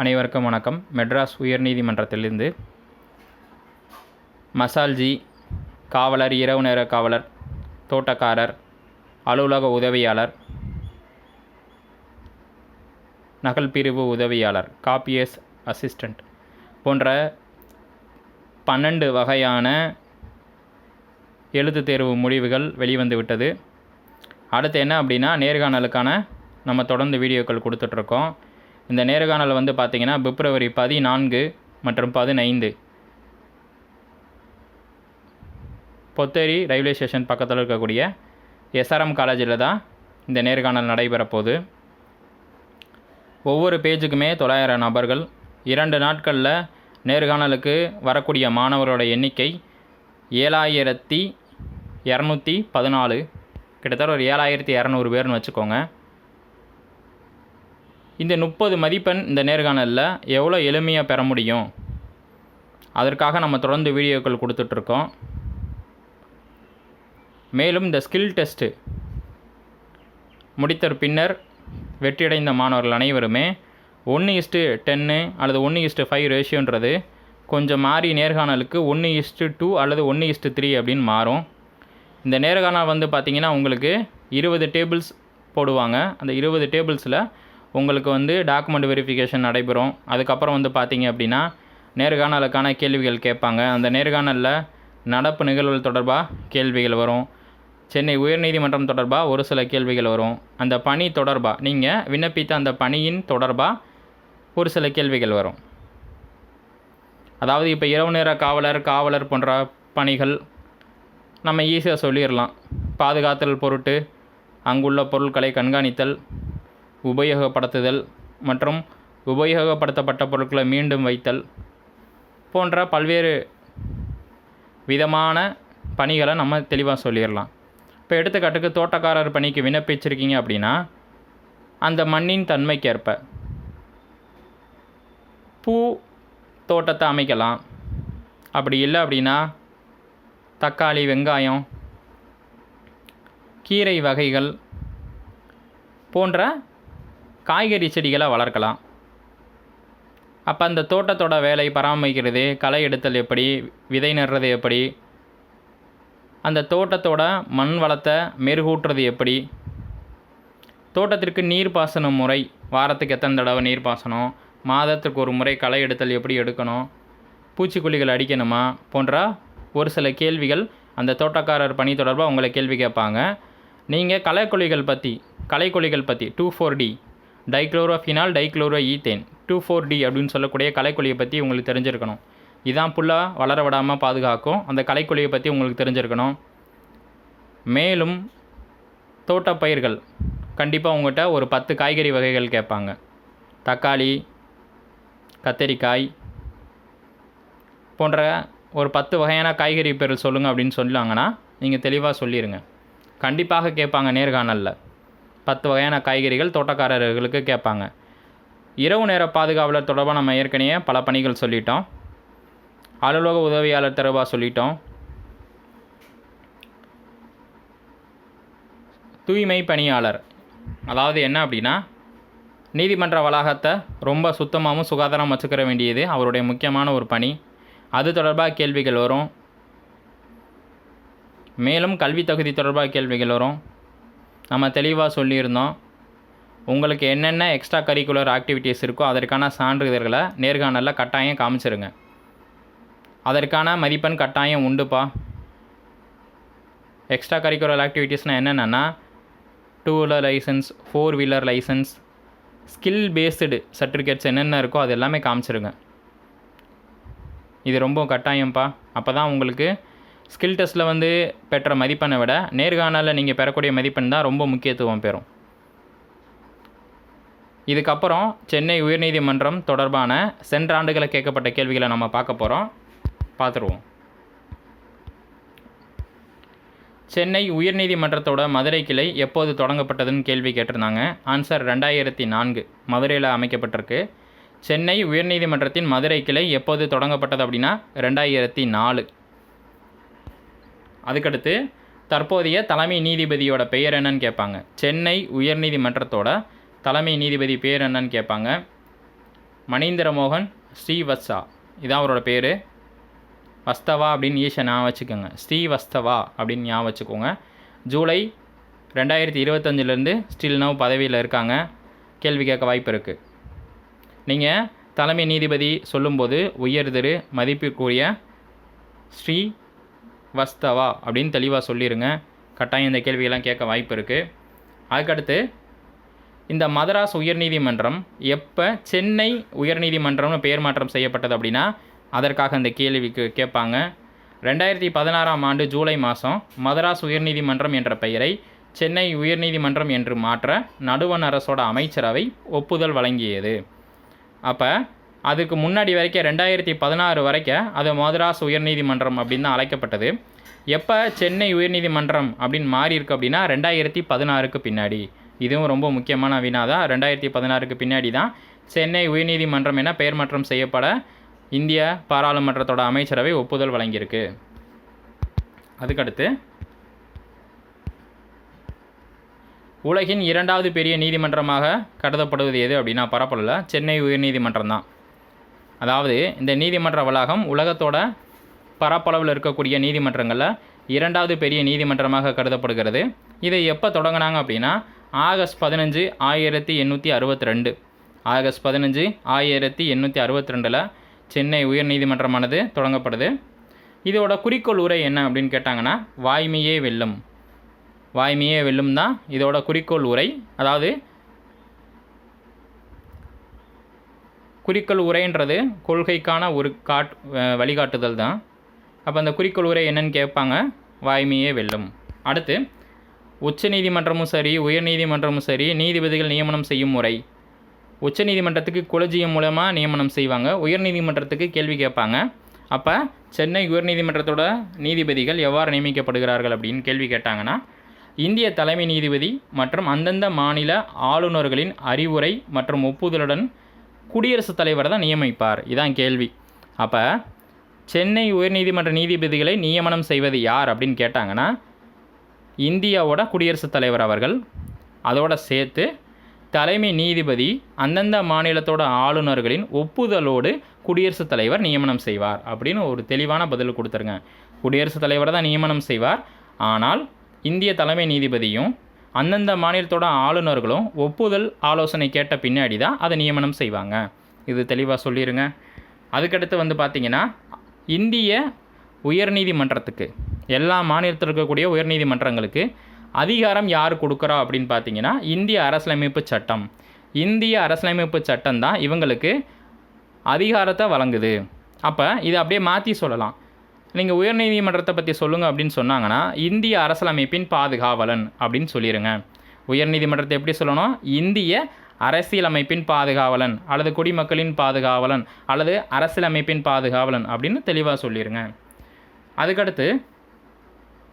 அனைவருக்கும் வணக்கம். மெட்ராஸ் உயர்நீதிமன்றத்திலிருந்து மசால்ஜி காவலர் இரவு நேர காவலர் தோட்டக்காரர் அலுவலக உதவியாளர் நகல் பிரிவு உதவியாளர் காப்பியஸ் அசிஸ்டண்ட் போன்ற பன்னெண்டு வகையான எழுத்து தேர்வு முடிவுகள் வெளிவந்து விட்டது. அடுத்து என்ன அப்படின்னா நேர்காணலுக்கான நம்ம தொடர்ந்து வீடியோக்கள் கொடுத்துட்ருக்கோம். இந்த நேர்காணல் வந்து பார்த்திங்கன்னா பிப்ரவரி பதினான்கு மற்றும் பதினைந்து. பொத்தேரி ரயில்வே ஸ்டேஷன் பக்கத்தில் இருக்கக்கூடிய எஸ்ஆர்எம் காலேஜில் தான் இந்த நேர்காணல் நடைபெற போகுது ஒவ்வொரு பேஜுக்குமே தொள்ளாயிரம் நபர்கள். இரண்டு நாட்களில் நேர்காணலுக்கு வரக்கூடிய மாணவரோட எண்ணிக்கை ஏழாயிரத்தி இரநூத்தி பதினாலு. கிட்டத்தட்ட ஒரு ஏழாயிரத்தி இரநூறு பேர்னு வச்சுக்கோங்க. இந்த முப்பது மதிப்பெண் இந்த நேர்காணலில் எவ்வளோ எளிமையாக பெற முடியும்? அதற்காக நம்ம தொடர்ந்து வீடியோக்கள் கொடுத்துட்ருக்கோம். மேலும் இந்த ஸ்கில் டெஸ்ட்டு முடித்த பின்னர் வெற்றியடைந்த மாணவர்கள் அனைவருமே ஒன்று இஸ்ட்டு டென்னு அல்லது ஒன்று இஸ்ட்டு ஃபைவ் ரேஷியோன்றது கொஞ்சம் மாறி நேர்காணலுக்கு ஒன்று இஸ்ட்டு டூ அல்லது ஒன்று இஸ்ட்டு த்ரீ அப்படின்னு மாறும். இந்த நேர்காணல் வந்து பார்த்திங்கன்னா உங்களுக்கு இருபது டேபிள்ஸ் போடுவாங்க. அந்த இருபது டேபிள்ஸில் உங்களுக்கு வந்து டாக்குமெண்ட் வெரிஃபிகேஷன் நடைபெறும். அதுக்கப்புறம் வந்து பார்த்தீங்க அப்படின்னா நேர்காணலுக்கான கேள்விகள் கேட்பாங்க. அந்த நேர்காணலில் நடப்பு நிகழ்வுகள் தொடர்பாக கேள்விகள் வரும். சென்னை உயர்நீதிமன்றம் தொடர்பாக ஒரு சில கேள்விகள் வரும். அந்த பணி தொடர்பாக நீங்கள் விண்ணப்பித்த அந்த பணியின் தொடர்பாக ஒரு சில கேள்விகள் வரும். அதாவது இப்போ இரவு நேர காவலர் காவலர் போன்ற பணிகள் நம்ம ஈஸியாக சொல்லிடலாம் பாதுகாத்தல் பொருட்டு அங்குள்ள பொருட்களை கண்காணித்தல் உபயோகப்படுத்துதல் மற்றும் உபயோகப்படுத்தப்பட்ட பொருட்களை மீண்டும் வைத்தல் போன்ற பல்வேறு விதமான பணிகளை நம்ம தெளிவாக சொல்லிடலாம். இப்போ எடுத்துக்காட்டுக்கு தோட்டக்காரர் பணிக்கு விண்ணப்பிச்சிருக்கீங்க அப்படின்னா அந்த மண்ணின் தன்மைக்கேற்ப பூ தோட்டத்தை அமைக்கலாம். அப்படி இல்லை அப்படின்னா தக்காளி வெங்காயம் கீரை வகைகள் போன்ற காய்கறி செடிகளை வளர்க்கலாம். அப்போ அந்த தோட்டத்தோட வேலை பராமரிக்கிறது களை எடுத்தல் எப்படி விதை நடுறது எப்படி அந்த தோட்டத்தோட மண் வளத்தை மெருகூட்டுறது எப்படி தோட்டத்திற்கு நீர் பாசன முறை வாரத்துக்கு எத்தனை தடவை நீர் பாசனம் மாதத்துக்கு ஒரு முறை களை எடுத்தல் எப்படி எடுக்கணும் பூச்சிக்கொல்லிகள் அடிக்கணுமா போன்ற ஒரு சில கேள்விகள் அந்த தோட்டக்காரர் பணி தொடர்பாக உங்களை கேள்வி கேட்பாங்க. நீங்கள் களைக்கொல்லிகள் பற்றி களைக்கொல்லிகள் பற்றி two four D dichlorophenol dichloro ethane two four D அப்படின்னு சொல்லக்கூடிய களைக்கொல்லியை பற்றி உங்களுக்கு தெரிஞ்சிருக்கணும். இதான் புல்லாக வளர விடாமல் பாதுகாக்கும். அந்த கலைக்கொலியை பற்றி உங்களுக்கு தெரிஞ்சிருக்கணும். மேலும் தோட்டப்பயிர்கள் கண்டிப்பாக உங்கள்கிட்ட ஒரு பத்து காய்கறி வகைகள் கேட்பாங்க. தக்காளி கத்தரிக்காய் போன்ற ஒரு பத்து வகையான காய்கறி பேர் சொல்லுங்கள் அப்படின்னு சொல்லுவாங்கன்னா நீங்கள் தெளிவாக சொல்லிடுங்க கண்டிப்பாக கேட்பாங்க நேர்காணலில். பத்து வகையான காய்கறிகள் தோட்டக்காரர்களுக்கு கேட்பாங்க. இரவு நேர பாதுகாவலர் தொடர்பாக நம்ம ஏற்கனவே பல பணிகள் சொல்லிட்டோம். அலுவலக உதவியாளர் தொடர்பாக சொல்லிட்டோம். தூய்மை பணியாளர். அதாவது என்ன அப்படின்னா நீதிமன்ற வளாகத்தை ரொம்ப சுத்தமாகவும் சுகாதாரம் வச்சுக்கிற வேண்டியது அவருடைய முக்கியமான ஒரு பணி. அது தொடர்பாக கேள்விகள் வரும். மேலும் கல்வி தகுதி தொடர்பாக கேள்விகள் வரும். நம்ம தெளிவாக சொல்லியிருந்தோம். உங்களுக்கு என்னென்ன எக்ஸ்ட்ரா கரிக்குலர் ஆக்டிவிட்டீஸ் இருக்கோ அதற்கான சான்றிதழ்களை நேர்காணலில் கட்டாயம் காமிச்சிருங்க. அதற்கான மதிப்பெண் கட்டாயம் உண்டுப்பா. எக்ஸ்ட்ரா கரிக்குலர் ஆக்டிவிட்டீஸ்னால் என்னென்னா two wheeler licence four wheeler licence skill based certificates என்னென்ன இருக்கோ அது எல்லாமே காமிச்சிருங்க. இது ரொம்ப கட்டாயம்ப்பா. அப்போ தான் உங்களுக்கு ஸ்கில் டெஸ்ட்டில் வந்து பெற்ற மதிப்பெண்ணை விட நேர்காணலில் நீங்கள் பெறக்கூடிய மதிப்பெண் தான் ரொம்ப முக்கியத்துவம் பெறும். இதுக்கப்புறம் சென்னை உயர்நீதிமன்றம் தொடர்பான சென்ற ஆண்டுகளை கேட்கப்பட்ட கேள்விகளை நம்ம பார்க்க போகிறோம் பார்த்துருவோம். சென்னை உயர்நீதிமன்றத்தோட மதுரை கிளை எப்போது தொடங்கப்பட்டதுன்னு கேள்வி கேட்டிருந்தாங்க. ஆன்சர் ரெண்டாயிரத்தி நான்கு மதுரையில் அமைக்கப்பட்டிருக்கு. சென்னை உயர்நீதிமன்றத்தின் மதுரை கிளை எப்போது தொடங்கப்பட்டது அப்படின்னா ரெண்டாயிரத்தி நாலு. அதுக்கடுத்து தற்போதைய தலைமை நீதிபதியோட பெயர் என்னன்னு கேட்பாங்க. சென்னை உயர்நீதிமன்றத்தோட தலைமை நீதிபதி பேர் என்னன்னு கேட்பாங்க. மணீந்திர மோகன் ஸ்ரீவத்சா. இதான் அவரோட பேர். வஸ்தவா அப்படின்னு ஈஷா ஞாபகம் வச்சுக்கோங்க. ஸ்ரீவஸ்தவா அப்படின்னு ஞாபகம் வச்சுக்கோங்க. ஜூலை ரெண்டாயிரத்தி இருபத்தஞ்சிலேருந்து ஸ்டில் நவ் பதவியில் இருக்காங்க. கேள்வி கேட்க வாய்ப்பு இருக்குது நீங்கள் தலைமை நீதிபதி சொல்லும்போது உயர்திரு மதிப்பிற்குரிய ஸ்ரீ வஸ்தவா அப்படின்னு தெளிவாக சொல்லிடுங்க கட்டாயம் இந்த கேள்வியெல்லாம் கேட்க வாய்ப்பு இருக்குது அதுக்கடுத்து இந்த மதராஸ் உயர்நீதிமன்றம் எப்போ சென்னை உயர்நீதிமன்றம்னு பெயர் மாற்றம் செய்யப்பட்டது அப்படின்னா அதற்காக இந்த கேள்விக்கு கேட்பாங்க. ரெண்டாயிரத்தி பதினாறாம் ஆண்டு ஜூலை மாதம் மதராஸ் உயர்நீதிமன்றம் என்ற பெயரை சென்னை உயர்நீதிமன்றம் என்று மாற்ற நடுவண் அரசோட அமைச்சரவை ஒப்புதல் வழங்கியது. அப்போ அதுக்கு முன்னாடி வரைக்கும் ரெண்டாயிரத்தி பதினாறு வரைக்கும் அது மதராஸ் உயர்நீதிமன்றம் அப்படின்னு தான் அழைக்கப்பட்டது. எப்போ சென்னை உயர்நீதிமன்றம் அப்படின்னு மாறி இருக்கு அப்படின்னா ரெண்டாயிரத்தி பதினாறுக்கு பின்னாடி. இதுவும் ரொம்ப முக்கியமான வினா தான். ரெண்டாயிரத்தி பதினாறுக்கு பின்னாடி தான் சென்னை உயர்நீதிமன்றம் என பெயர் மாற்றம் செய்யப்பட இந்திய பாராளுமன்றத்தோட அமைச்சரவை ஒப்புதல் வழங்கியிருக்கு. அதுக்கடுத்து உலகின் இரண்டாவது பெரிய நீதிமன்றமாக கருதப்படுவது எது அப்படின்னா பரப்பலில் சென்னை உயர்நீதிமன்றம் தான். அதாவது இந்த நீதிமன்ற வளாகம் உலகத்தோட பரப்பளவில் இருக்கக்கூடிய நீதிமன்றங்களில் இரண்டாவது பெரிய நீதிமன்றமாக கருதப்படுகிறது. இதை எப்போ தொடங்கினாங்க அப்படின்னா ஆகஸ்ட் பதினஞ்சு ஆயிரத்தி எண்ணூற்றி அறுபத்தி ரெண்டு ஆகஸ்ட் பதினஞ்சு ஆயிரத்தி எண்ணூற்றி அறுபத்தி ரெண்டில் சென்னை உயர்நீதிமன்றமானது தொடங்கப்படுது. இதோட குறிக்கோள் உரை என்ன அப்படின்னு கேட்டாங்கன்னா வாய்மையே வெல்லும். வாய்மையே வெல்லும் தான் இதோட குறிக்கோள் உரை. அதாவது குறிக்கோள் உரைன்றது கொள்கைக்கான ஒரு காட் வழிகாட்டுதல் தான். அப்போ அந்த குறிக்கோள் உரை என்னன்னு கேட்பாங்க. வாய்மையே வெல்லும். அடுத்து உச்ச நீதிமன்றமும் சரி உயர்நீதிமன்றமும் சரி நீதிபதிகள் நியமனம் செய்யும் முறை. உச்சநீதிமன்றத்துக்கு குலஜியம் மூலமாக நியமனம் செய்வாங்க. உயர்நீதிமன்றத்துக்கு கேள்வி கேட்பாங்க. அப்போ சென்னை உயர்நீதிமன்றத்தோட நீதிபதிகள் எவ்வாறு நியமிக்கப்படுகிறார்கள் அப்படின்னு கேள்வி கேட்டாங்கன்னா இந்திய தலைமை நீதிபதி மற்றும் அந்தந்த மாநில ஆளுநர்களின் அறிவுரை மற்றும் ஒப்புதலுடன் குடியரசுத் தலைவர் தான் நியமிப்பார். இதான் கேள்வி. அப்போ சென்னை உயர்நீதிமன்ற நீதிபதிகளை நியமனம் செய்வது யார் அப்படின்னு கேட்டாங்கன்னா இந்தியாவோட குடியரசுத் தலைவர் அவர்கள் அதோட சேர்த்து தலைமை நீதிபதி அந்தந்த மாநிலத்தோட ஆளுநர்களின் ஒப்புதலோடு குடியரசுத் தலைவர் நியமனம் செய்வார் அப்படின்னு ஒரு தெளிவான பதில் கொடுத்துருங்க. குடியரசுத் தலைவர் தான் நியமனம் செய்வார். ஆனால் இந்திய தலைமை நீதிபதியும் அந்தந்த மாநிலத்தோட ஆளுநர்களும் ஒப்புதல் ஆலோசனை கேட்ட பின்னாடி தான் அதை நியமனம் செய்வாங்க. இது தெளிவாக சொல்லிடுங்க அதுக்கடுத்து வந்து பார்த்திங்கன்னா இந்திய உயர்நீதிமன்றத்துக்கு எல்லா மாநிலத்தில் இருக்கக்கூடிய உயர்நீதிமன்றங்களுக்கு அதிகாரம் யார் கொடுக்குறா அப்படின்னு பார்த்தீங்கன்னா இந்திய அரசியலமைப்பு சட்டம். இந்திய அரசியலமைப்பு சட்டம் தான் இவங்களுக்கு அதிகாரத்தை வழங்குது. அப்போ இதை அப்படியே மாற்றி சொல்லலாம். நீங்கள் உயர்நீதிமன்றத்தை பற்றி சொல்லுங்கள் அப்படின்னு சொன்னாங்கன்னா இந்திய அரசியலமைப்பின் பாதுகாவலன் அப்படின்னு சொல்லிடுங்க உயர்நீதிமன்றத்தை எப்படி சொல்லணும்? இந்திய அரசியலமைப்பின் பாதுகாவலன் அல்லது குடிமக்களின் பாதுகாவலன் அல்லது அரசியலமைப்பின் பாதுகாவலன் அப்படின்னு தெளிவாக சொல்லிடுங்க அதுக்கடுத்து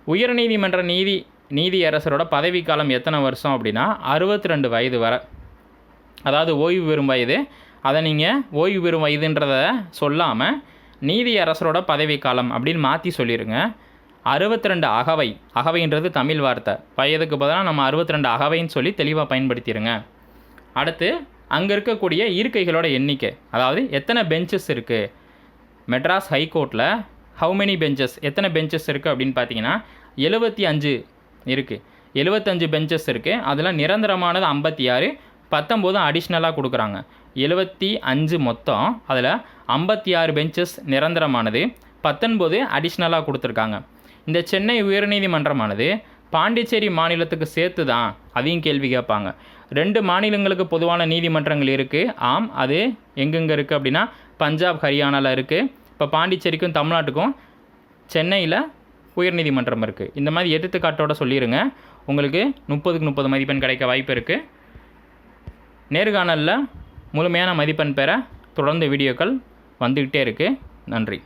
உயர்நீதிமன்ற நீதி நீதியரசரோட பதவிக்காலம் எத்தனை வருஷம் அப்படின்னா அறுபத்தி ரெண்டு வயது வரை. அதாவது ஓய்வு பெறும் வயது அதை நீங்கள் ஓய்வு பெறும் வயதுன்றத சொல்லாமல் நீதி அரசரோட பதவிக்காலம் அப்படின்னு மாற்றி சொல்லிடுங்க அறுபத்தி ரெண்டு அகவை அகவைன்றது தமிழ் வார்த்தை. வயதுக்கு பதிலாக நம்ம அறுபத்தி ரெண்டு அகவைன்னு சொல்லி தெளிவாக பயன்படுத்திடுங்க அடுத்து அங்கே இருக்கக்கூடிய இருக்கைகளோட எண்ணிக்கை. அதாவது எத்தனை பெஞ்சஸ் இருக்குது மெட்ராஸ் ஹைகோர்ட்டில் ஹவு மெனி பெஞ்சஸ் எத்தனை பெஞ்சஸ் இருக்குது அப்படின்னு பார்த்தீங்கன்னா எழுபத்தி அஞ்சு இருக்குது எழுபத்தஞ்சு பெஞ்சஸ் இருக்குது அதில் நிரந்தரமானது ஐம்பத்தி ஆறு பத்தொம்போதும் அடிஷ்னலாக கொடுக்குறாங்க. எழுபத்தி அஞ்சு மொத்தம் அதில் ஐம்பத்தி ஆறு பெஞ்சஸ் நிரந்தரமானது பத்தொன்பது அடிஷ்னலாக கொடுத்துருக்காங்க. இந்த சென்னை உயர்நீதிமன்றமானது பாண்டிச்சேரி மாநிலத்துக்கு சேர்த்து தான் அதையும் கேள்வி கேட்பாங்க. ரெண்டு மாநிலங்களுக்கு பொதுவான நீதிமன்றங்கள் இருக்குது ஆம் அது எங்கெங்கே இருக்குது அப்படின்னா பஞ்சாப் ஹரியானாவில் இருக்குது இப்போ பாண்டிச்சேரிக்கும் தமிழ்நாட்டுக்கும் சென்னையில் உயர்நீதிமன்றம் இருக்குது இந்த மாதிரி எடுத்துக்காட்டோட சொல்லிடுங்க உங்களுக்கு முப்பதுக்கு முப்பது மதிப்பெண் கிடைக்க வாய்ப்பு இருக்குது நேர்காணலில் முழுமையான மதிப்பெண் பெற தொடர்ந்து வீடியோக்கள் வந்துக்கிட்டே இருக்குது நன்றி.